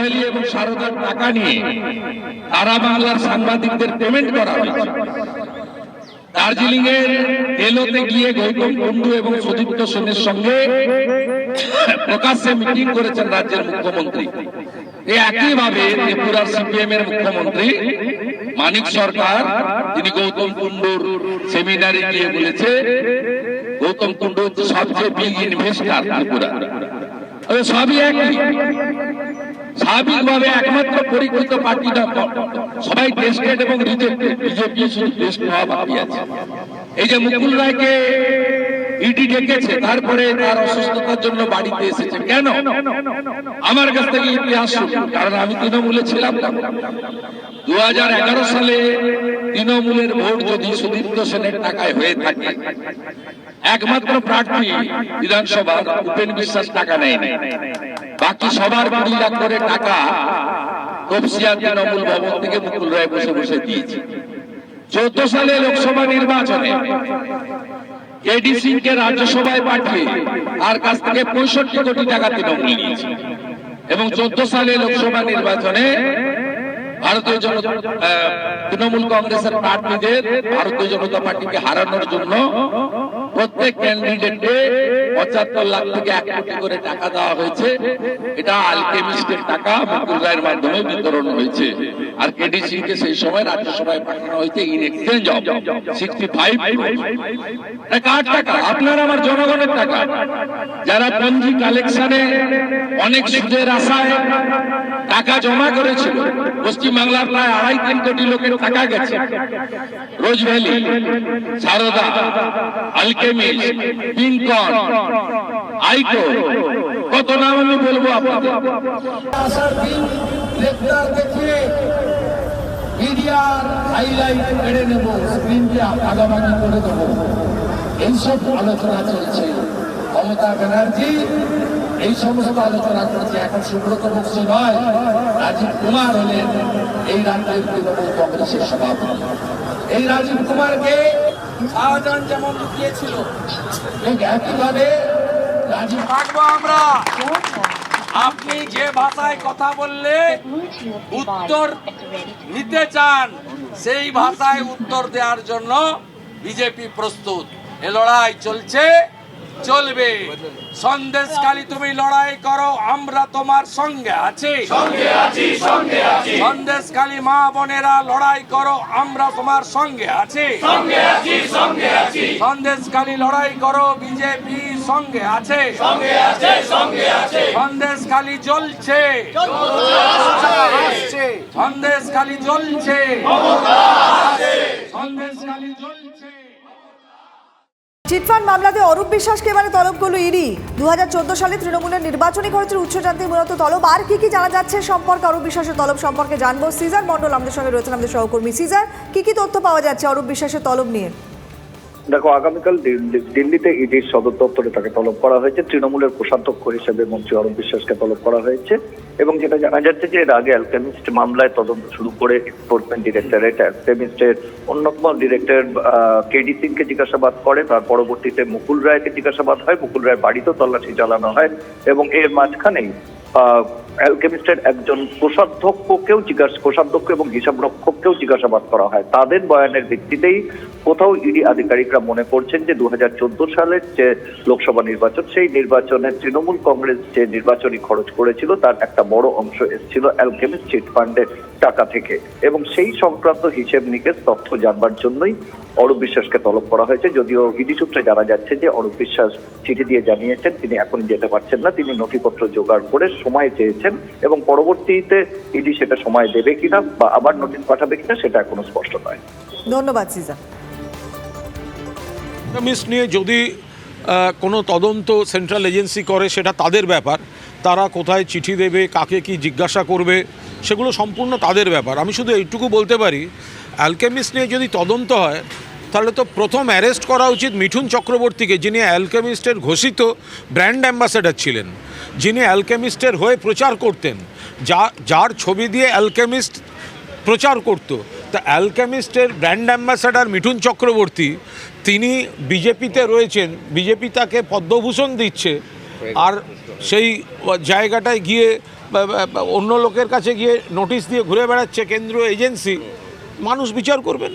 Valley এবং সারদার টাকা নিয়ে তারা বাংলার সাংবাদিকদের পেমেন্ট করা দার্জিলিং এর তেলোতে গিয়ে গৌতম কুন্ডু এবং সুদীপ্ত সেনের সঙ্গে প্রকাশ্যে মিটিং করেছেন রাজ্যের মুখ্যমন্ত্রী। একইভাবে ত্রিপুরার সিপিএম এর মুখ্যমন্ত্রী মানিক সরকার তিনি গৌতম কুন্ডুর সেমিনারে গিয়ে বলেছে, গৌতম কুন্ডু সবচেয়ে বিগ ইনভেস্টার ত্রিপুরা। সবই একই। স্বাভাবিকভাবে একমাত্র পরীক্ষিত পার্টি সবাই টেস্টেড এবং বিজেপি শুধু টেস্ট হওয়া বাকি আছে। এই যে মুকুল রায়কে ইডি ডেকেছে, তারপরে তার অসুস্থতার জন্য বাড়িতে এসেছে। কেন? আমার কাছ থেকে ইতিহাস কারণ আমি তৃণমূলে ছিলাম দু হাজার এগারো সালে তৃণমূলের ভোট যদি সুদীপ্ত সেনের টাকায় হয়ে থাকে একমাত্র প্রার্থী বিধানসভার উপেন বিশ্বাস টাকা নেয়নি বাকি সবার কুড়ি লাখ করে টাকা তপসিয়া তৃণমূল ভবন থেকে মুকুল রায় বসে বসে দিয়েছে। চোদ্দ সালে লোকসভা নির্বাচনে কেডি সিং কে রাজ্যসভায় পাঠিয়ে তার কাছ থেকে পঁয়ষট্টি কোটি টাকা তৃণমূল নিয়েছে। এবং চোদ্দ সালে লোকসভা নির্বাচনে ভারতীয় জনতা তৃণমূল কংগ্রেসের প্রার্থীদের ভারতীয় জনতা পার্টিকে হারানোর জন্য প্রত্যেক ক্যান্ডিডেটকে পঁচাত্তর লাখ থেকে এক কোটি করে টাকা দেওয়া হয়েছে। এটা আলকেমিস্টের টাকা, মুকুল মাধ্যমে বিতরণ হয়েছে। আর কেডি সিং কে সেই সময় রাজ্যসভায় পাঠানো হয়েছে in exchange of sixty five কার টাকা? আপনার, আমার জনগণের টাকা। যারা পঞ্জি কালেকশনে অনেক সুদের আশায় টাকা জমা করেছিল, পশ্চিমবাংলার প্রায় আড়াই তিন কোটি লোকের টাকা গেছে। রোজ ভ্যালি, সারদা আলকেমিস পিঙ্কন আইকো কত নাম আমি বলব আপনাদের আসার দিন গ্রেপ্তার দেখিয়ে মিডিয়ার হাইলাইট কেড়ে নেব স্ক্রিনকে আগামাগি করে দেবো এইসব আলোচনা চলছে মমতা রাজীব কুমারকে শাহজাহান যেমন লুকিয়েছিল একইভাবে থাকব আমরা। আপনি যে ভাষায় কথা বললে উত্তর নিতে চান সেই ভাষায় উত্তর দেওয়ার জন্য বিজেপি প্রস্তুত। এ লড়াই চলছে। চলবে। সন্দেশকালী তুমি লড়াই করো আমরা তোমার সঙ্গে আছি। সন্দেশকালী মা বোনেরা লড়াই করো আমরা তোমার সঙ্গে আছি। সন্দেশকালী লড়াই করো বিজেপি সঙ্গে আছে। সন্দেশখালি জ্বলছে। সন্দেশখালি জ্বলছে। সন্দেশখালি জ্বলছে। চিটফান্ড মামলাতে অরূপ বিশ্বাসকে এবারে তলব করল ইডি। দু হাজার চোদ্দ সালে তৃণমূলের নির্বাচনী খরচের উচ্চ জানতে মূলত তলব। আর কি কি জানা যাচ্ছে সম্পর্কে অরূপ বিশ্বাসের তলব সম্পর্কে জানব। সিজার মন্ডল আমাদের সঙ্গে রয়েছেন আমাদের সহকর্মী সিজার। কি কি তথ্য পাওয়া যাচ্ছে অরূপ বিশ্বাসের তলব নিয়ে? দেখো, আগামীকাল দিল্লি- দিল্লিতে ইডির সদর দপ্তরে তাকে তলব করা হয়েছে। তৃণমূলের কোষাধ্যক্ষ হিসেবে মন্ত্রী অরূপ বিশ্বাসকে তলব করা হয়েছে। এবং যেটা জানা যাচ্ছে যে, এর আগে অ্যালকেমিস্ট মামলায় তদন্ত শুরু করে এনফোর্সমেন্ট ডিরেক্টরেট অ্যালকেমিস্টের অন্যতম ডিরেক্টর কেডি সিংকে জিজ্ঞাসাবাদ করে। তার পরবর্তীতে মুকুল রায়কে জিজ্ঞাসাবাদ হয়। মুকুল রায়ের বাড়িতেও তল্লাশি চালানো হয়। এবং এর মাঝখানেই অ্যালকেমিস্টের একজন কোষাধ্যক্ষকেও জিজ্ঞাসা, কোষাধ্যক্ষ এবং হিসাব রক্ষককেও জিজ্ঞাসাবাদ করা হয়। তাদের বয়ানের ভিত্তিতেই কোথাও ইডি আধিকারিকরা মনে করছেন যে দু হাজার চোদ্দ সালের যে লোকসভা নির্বাচন, সেই নির্বাচনে তৃণমূল কংগ্রেস যে নির্বাচনী খরচ করেছিল, তার একটা বড় অংশ এসেছিল অ্যালকেমিস্ট চিট ফান্ডের টাকা থেকে। এবং সেই সংক্রান্ত হিসেব নিকেশ তথ্য জানবার জন্যই অরূপ বিশ্বাসকে তলব করা হয়েছে। যদিও ইডি সূত্রে জানা যাচ্ছে যে অরূপ বিশ্বাস চিঠি দিয়ে জানিয়েছেন, তিনি এখন যেতে পারছেন না। তিনি নথিপত্র জোগাড় করে সময় চেয়েছেন এবং পরবর্তীতে ইডি সেটা সময় দেবে কিনা বা আবার নোটিশ পাঠাবে কিনা সেটা এখনও স্পষ্ট নয়। ধন্যবাদ মিস নিয়ে যদি কোনো তদন্ত সেন্ট্রাল এজেন্সি করে সেটা তাদের ব্যাপার। তারা কোথায় চিঠি দেবে কাকে কি জিজ্ঞাসা করবে সেগুলো সম্পূর্ণ তাদের ব্যাপার। আমি শুধু এইটুকু বলতে পারি অ্যালকেমিস্ট নিয়ে যদি তদন্ত হয় তাহলে তো প্রথম অ্যারেস্ট করা উচিত মিঠুন চক্রবর্তীকে, যিনি অ্যালকেমিস্টের ঘোষিত ব্র্যান্ড অ্যাম্বাসেডার ছিলেন, যিনি অ্যালকেমিস্টের হয়ে প্রচার করতেন, যা, যার ছবি দিয়ে অ্যালকেমিস্ট প্রচার করত। তা অ্যালকেমিস্টের ব্র্যান্ড অ্যাম্বাসাডার মিঠুন চক্রবর্তী, তিনি বিজেপিতে রয়েছেন, বিজেপি তাকে পদ্মভূষণ দিচ্ছে, আর সেই জায়গাটায় গিয়ে অন্য লোকের কাছে গিয়ে নোটিশ দিয়ে ঘুরে বেড়াচ্ছে কেন্দ্রীয় এজেন্সি, মানুষ বিচার করবেন।